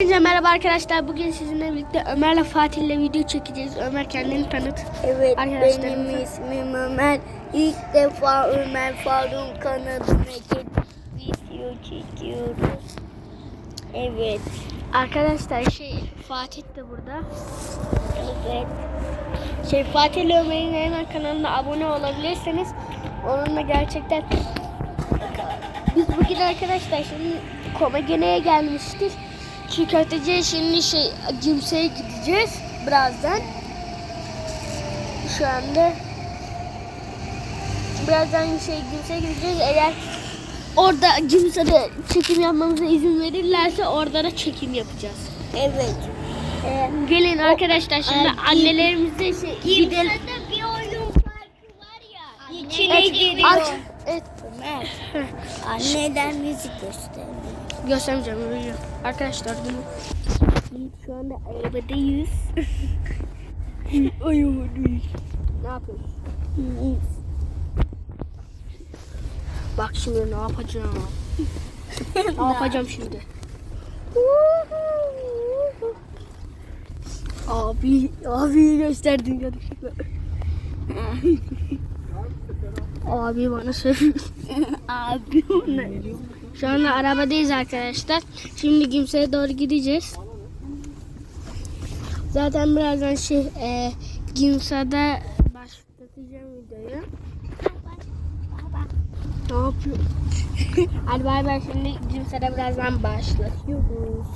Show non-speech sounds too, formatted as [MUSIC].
Hepinize merhaba arkadaşlar. Bugün sizinle birlikte Ömer'le Fatih'le video çekeceğiz. Ömer kendini tanıt. Evet Arkadaşlar, benim ismim Ömer. İlk defa Ömer Faruk kanalına video çekiyoruz. Evet. Arkadaşlar şey Fatih de burada. Evet. Şey Fatih ile Ömer'in hemen kanalına abone olabilirseniz onunla gerçekten biz bugün arkadaşlar şimdi Komegene'ye gelmiştik. Çiğ köfteciye şimdi şey Cimse'ye gideceğiz birazdan. Şu anda birazdan şey Cimse'ye gideceğiz. Eğer orada Cimse'de çekim yapmamıza izin verirlerse orada da çekim yapacağız. Evet. Ee, Gelin arkadaşlar şimdi Ay, annelerimize şey gidelim. İçine Evet, giriyor. aç- Ömer. [LAUGHS] Anneden müzik gösterdi. göstermeyeceğim. yürüyeceğim. Arkadaşlar bunu şu anda arabadayız. [LAUGHS] arabadayız. Ne yapıyorsun? Bak şimdi ne yapacağım? [LAUGHS] ne yapacağım şimdi? Abi, abi gösterdin yanlışlıkla. Abi bana söylüyor. [LAUGHS] Abi onu. Şu anda arabadayız arkadaşlar. Şimdi Gimse'ye doğru gideceğiz. Zaten birazdan şey e, Gimse'de başlatacağım videoyu. Ne yapıyor? [LAUGHS] Hadi bay bay şimdi Gimse'de birazdan başlatıyoruz.